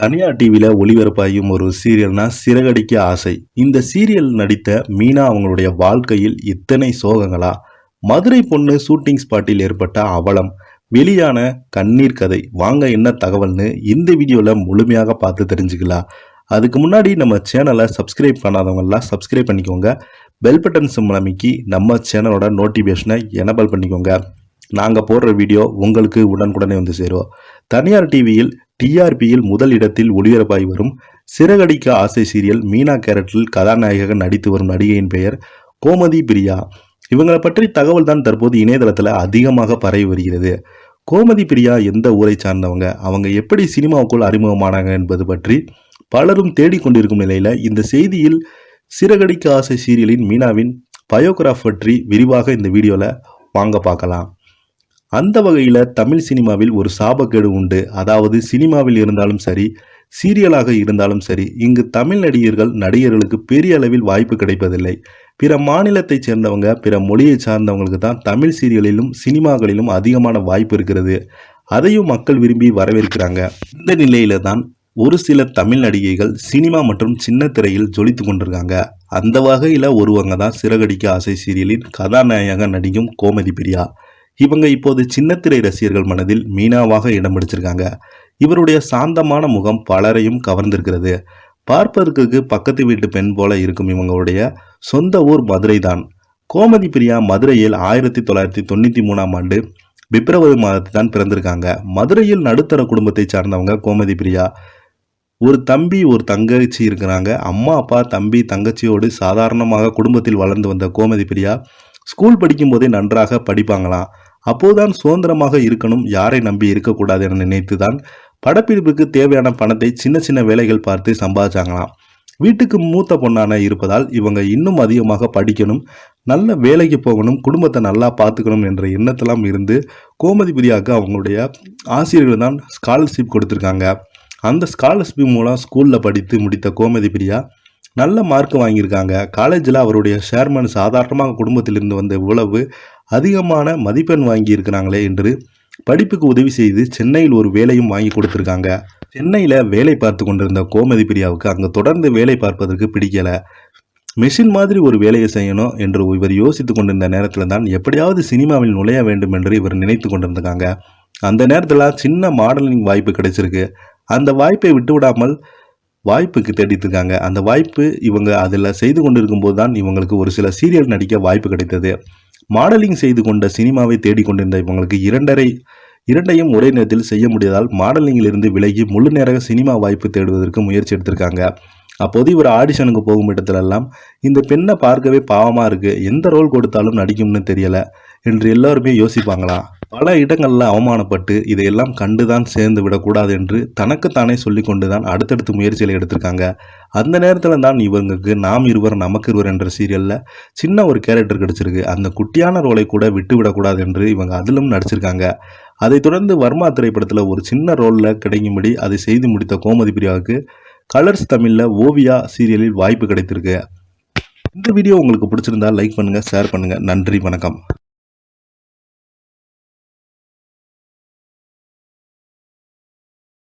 தனியார் டிவியில் ஒளிபரப்பாயும் ஒரு சீரியல்னா சிறகடிக்க ஆசை. இந்த சீரியல் நடித்த மீனா அவங்களுடைய வாழ்க்கையில் இத்தனை சோகங்களா? மதுரை பொண்ணு ஷூட்டிங் ஸ்பாட்டில் ஏற்பட்ட அவலம். வெளியான கண்ணீர் கதை. வாங்க என்ன தகவல்னு இந்த வீடியோவில் முழுமையாக பார்த்து தெரிஞ்சுக்கலாம் அதுக்கு முன்னாடி நம்ம சேனலை சப்ஸ்கிரைப் பண்ணாதவங்கெல்லாம் சப்ஸ்கிரைப் பண்ணிக்கோங்க. பெல் பட்டன் சிம் அமைக்கி நம்ம சேனலோட நோட்டிஃபிகேஷனை எனபிள் பண்ணிக்கோங்க. நாங்கள் போடுற வீடியோ உங்களுக்கு உடனுக்குடனே வந்து சேரும். தனியார் டிவியில் டிஆர்பியில் முதல் இடத்தில் ஒளிபரப்பாகி வரும் சிறகடிக்க ஆசை சீரியல் மீனா கேரட்டில் கதாநாயகன் நடித்து வரும் நடிகையின் பெயர் கோமதி பிரியா. இவங்களை பற்றி தகவல் தான் தற்போது இணையதளத்தில் அதிகமாக பரவி வருகிறது. கோமதி பிரியா எந்த ஊரை சார்ந்தவங்க? அவங்க எப்படி சினிமாவுக்குள் அறிமுகமானாங்க என்பது பற்றி பலரும் தேடிக்கொண்டிருக்கும் நிலையில் இந்த செய்தியில் சிறகடிக்க ஆசை சீரியலின் மீனாவின் பயோகிராஃப் பற்றி விரிவாக இந்த வீடியோவில் வாங்க பார்க்கலாம். அந்த வகையில் தமிழ் சினிமாவில் ஒரு சாபக்கேடு உண்டு. அதாவது சினிமாவில் இருந்தாலும் சரி சீரியலாக இருந்தாலும் சரி இங்கு தமிழ் நடிகர்கள் நடிகர்களுக்கு பெரிய அளவில் வாய்ப்பு கிடைப்பதில்லை. பிற மாநிலத்தைச் சேர்ந்தவங்க பிற மொழியை சார்ந்தவங்களுக்கு தான் தமிழ் சீரியலிலும் சினிமாக்களிலும் அதிகமான வாய்ப்பு இருக்கிறது. அதையும் மக்கள் விரும்பி வரவேற்கிறாங்க. இந்த நிலையில தான் ஒரு சில தமிழ் நடிகைகள் சினிமா மற்றும் சின்ன திரையில் ஜொலித்து கொண்டிருக்காங்க. அந்த வகையில் ஒருவங்க தான் சிறகடிக்க ஆசை சீரியலின் கதாநாயக நடிகும் கோமதி பிரியா. இவங்க இப்போது சின்னத்திரை ரசிகர்கள் மனதில் மீனாவாக இடம் பிடிச்சிருக்காங்க. இவருடைய சாந்தமான முகம் பலரையும் கவர்ந்திருக்கிறது. பார்ப்பதற்கு பக்கத்து வீட்டு பெண் போல இருக்கும் இவங்களுடைய சொந்த ஊர் மதுரை தான் கோமதி பிரியா மதுரையில் ஆயிரத்தி தொள்ளாயிரத்தி தொண்ணூற்றி மூணாம் ஆண்டு பிப்ரவரி மாதத்தில் தான் பிறந்திருக்காங்க. மதுரையில் நடுத்தர குடும்பத்தை சார்ந்தவங்க கோமதி பிரியா. ஒரு தம்பி ஒரு தங்கச்சி இருக்கிறாங்க. அம்மா அப்பா தம்பி தங்கச்சியோடு சாதாரணமாக குடும்பத்தில் வளர்ந்து வந்த கோமதி பிரியா ஸ்கூல் படிக்கும் போதே நன்றாக படிப்பாங்களாம். அப்போதுதான் சுதந்திரமாக இருக்கணும் யாரை நம்பி இருக்கக்கூடாது என நினைத்து தான் படப்பிடிப்புக்கு தேவையான பணத்தை சின்ன சின்ன வேலைகள் பார்த்து சம்பாதிச்சாங்களாம். வீட்டுக்கு மூத்த பொண்ணான இருப்பதால் இவங்க இன்னும் அதிகமாக படிக்கணும் நல்ல வேலைக்கு போகணும் குடும்பத்தை நல்லா பார்த்துக்கணும் என்ற எண்ணத்தெல்லாம் இருந்து கோமதி பிரியாவுக்கு அவங்களுடைய ஆசிரியர்கள் தான் ஸ்காலர்ஷிப் கொடுத்துருக்காங்க. அந்த ஸ்காலர்ஷிப் மூலம் ஸ்கூலில் படித்து முடித்த கோமதி பிரியா நல்ல மார்க் வாங்கியிருக்காங்க. காலேஜில் அவருடைய ஷேர்மேன் சாதாரணமாக குடும்பத்திலிருந்து வந்த உழவு அதிகமான மதிப்பெண் வாங்கியிருக்கிறாங்களே என்று படிப்புக்கு உதவி செய்து சென்னையில் ஒரு வேலையும் வாங்கி கொடுத்துருக்காங்க. சென்னையில் வேலை பார்த்து கொண்டிருந்த கோமதி பிரியாவுக்கு அங்கே தொடர்ந்து வேலை பார்ப்பதற்கு பிடிக்கலை. மெஷின் மாதிரி ஒரு வேலையை செய்யணும் என்று இவர் யோசித்து கொண்டிருந்த நேரத்தில் தான் எப்படியாவது சினிமாவில் நுழைய வேண்டும் என்று இவர் நினைத்து கொண்டிருந்தாங்க அந்த நேரத்தில் சின்ன மாடலிங் வாய்ப்பு கிடைச்சிருக்கு. அந்த வாய்ப்பை விட்டுவிடாமல் வாய்ப்புக்கு தேடிட்டுருக்காங்க அந்த வாய்ப்பு இவங்க அதில் செய்து கொண்டிருக்கும் போது தான் இவங்களுக்கு ஒரு சில சீரியல் நடிக்க வாய்ப்பு கிடைத்தது. மாடலிங் செய்து கொண்ட சினிமாவை தேடிக்கொண்டிருந்த இவங்களுக்கு இரண்டரை இரண்டையும் ஒரே நேரத்தில் செய்ய முடியாதால் மாடலிங்கிலிருந்து விலகி முழு நேர சினிமா வாய்ப்பு தேடுவதற்கு முயற்சி எடுத்திருக்காங்க. அப்போது இவர் ஆடிஷனுக்கு போகும் இடத்துலெல்லாம் இந்த பெண்ணை பார்க்கவே பாவமாக இருக்குது எந்த ரோல் கொடுத்தாலும் நடிக்கும்னு தெரியலை என்று எல்லோருமே யோசிப்பாங்களா? பல இடங்களில் அவமானப்பட்டு இதையெல்லாம் கண்டுதான் சேர்ந்து விடக்கூடாது என்று தனக்குத்தானே சொல்லி கொண்டு தான் அடுத்தடுத்து முயற்சிகளை எடுத்திருக்காங்க. அந்த நேரத்தில் தான் இவங்களுக்கு நாம் இருவர் நமக்கு இருவர் என்ற சீரியலில் சின்ன ஒரு கேரக்டர் கிடச்சிருக்கு. அந்த குட்டியான ரோலை கூட விட்டு விடக்கூடாது என்று இவங்க அதிலும் நடிச்சிருக்காங்க. அதைத் தொடர்ந்து வர்மா திரைப்படத்தில் ஒரு சின்ன ரோலில் கிடைக்கும்படி அதை செய்து முடித்த கோமதி பிரியாவுக்கு கலர்ஸ் தமிழில் ஓவியா சீரியலில் வாய்ப்பு கிடைத்திருக்கு. இந்த வீடியோ உங்களுக்கு பிடிச்சிருந்தா லைக் பண்ணுங்கள் ஷேர் பண்ணுங்கள் நன்றி வணக்கம்.